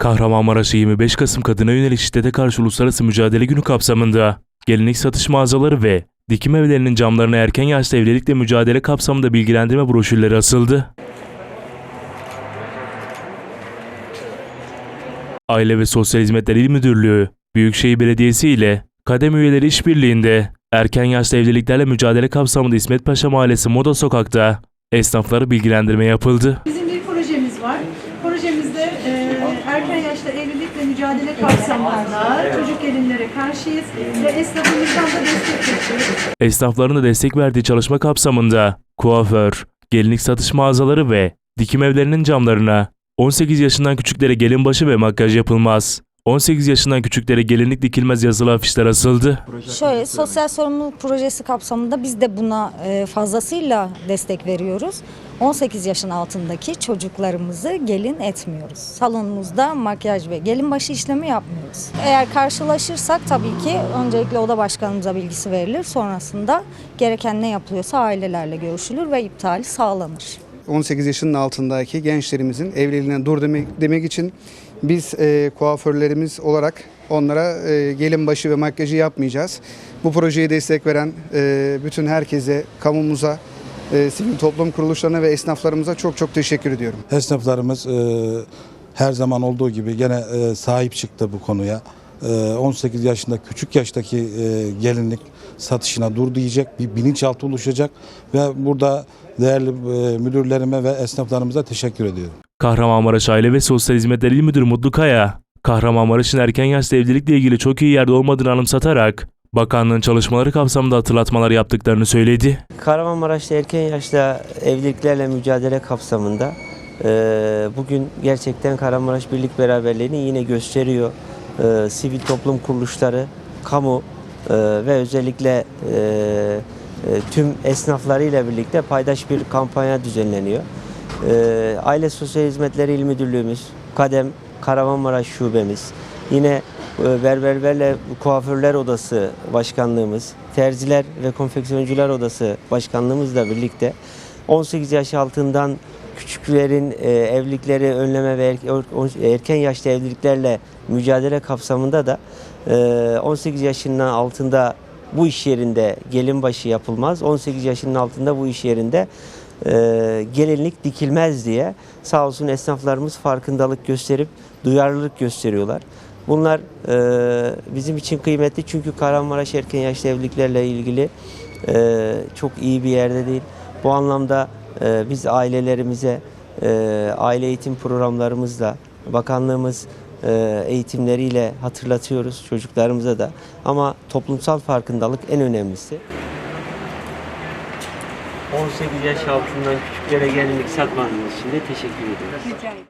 Kahramanmaraş 25 Kasım Kadına Yönelik Şiddete Karşı Uluslararası Mücadele Günü kapsamında gelinlik satış mağazaları ve dikim evlerinin camlarına erken yaşta evlilikle mücadele kapsamında bilgilendirme broşürleri asıldı. Aile ve Sosyal Hizmetler İl Müdürlüğü, Büyükşehir Belediyesi ile kadem üyeleri işbirliğinde erken yaşta evliliklerle mücadele kapsamında İsmet Paşa Mahallesi Moda Sokak'ta esnafları bilgilendirme yapıldı. Bizim. Projemizde e, erken yaşta evlilikle mücadele kapsamında çocuk gelinlere karşıyız ve esnafımızdan da destek bekliyoruz. Esnafların da destek verdiği çalışma kapsamında kuaför, gelinlik satış mağazaları ve dikim evlerinin camlarına 18 yaşından küçüklere gelin başı ve makyaj yapılmaz. 18 yaşından küçüklere gelinlik dikilmez yazılı afişler asıldı. Şöyle sosyal sorumluluk projesi kapsamında biz de buna e, fazlasıyla destek veriyoruz. 18 yaşın altındaki çocuklarımızı gelin etmiyoruz. Salonumuzda makyaj ve gelin başı işlemi yapmıyoruz. Eğer karşılaşırsak tabii ki öncelikle oda başkanımıza bilgisi verilir. Sonrasında gereken ne yapılıyorsa ailelerle görüşülür ve iptali sağlanır. 18 yaşının altındaki gençlerimizin evliliğine dur demek, demek için biz e, kuaförlerimiz olarak onlara e, gelin başı ve makyajı yapmayacağız. Bu projeye destek veren e, bütün herkese, kamumuza, e, sivil toplum kuruluşlarına ve esnaflarımıza çok çok teşekkür ediyorum. Esnaflarımız e, her zaman olduğu gibi gene e, sahip çıktı bu konuya. E, 18 yaşında küçük yaştaki e, gelinlik satışına dur diyecek bir bilinçaltı oluşacak ve burada değerli e, müdürlerime ve esnaflarımıza teşekkür ediyorum. Kahramanmaraş Aile ve Sosyal Hizmetler İl Müdürü Mutlu Kaya, Kahramanmaraş'ın erken yaşta evlilikle ilgili çok iyi yerde olmadığını anımsatarak bakanlığın çalışmaları kapsamında hatırlatmalar yaptıklarını söyledi. Kahramanmaraş'ta erken yaşta evliliklerle mücadele kapsamında e, bugün gerçekten Kahramanmaraş Birlik Beraberliğini yine gösteriyor. E, sivil toplum kuruluşları, kamu e, ve özellikle e, e, tüm esnaflarıyla birlikte paydaş bir kampanya düzenleniyor. E, Aile Sosyal Hizmetleri İl Müdürlüğümüz, Kadem Kahramanmaraş Şubemiz, yine e, Berberlerle Kuaförler Odası Başkanlığımız, Terziler ve Konfeksiyoncular Odası Başkanlığımızla birlikte 18 yaş altından küçüklerin e, evlilikleri önleme ve erke- erken yaşta evliliklerle mücadele kapsamında da e, 18 yaşından altında bu iş yerinde gelin başı yapılmaz. 18 yaşının altında bu iş yerinde e, gelinlik dikilmez diye sağ olsun esnaflarımız farkındalık gösterip duyarlılık gösteriyorlar. Bunlar e, bizim için kıymetli çünkü Kahramanmaraş erken yaşta evliliklerle ilgili e, çok iyi bir yerde değil. Bu anlamda e, biz ailelerimize e, aile eğitim programlarımızla bakanlığımız e, eğitimleriyle hatırlatıyoruz çocuklarımıza da. Ama toplumsal farkındalık en önemlisi. 18 yaş altından küçüklere gelinlik satmadığınız için de teşekkür ediyoruz.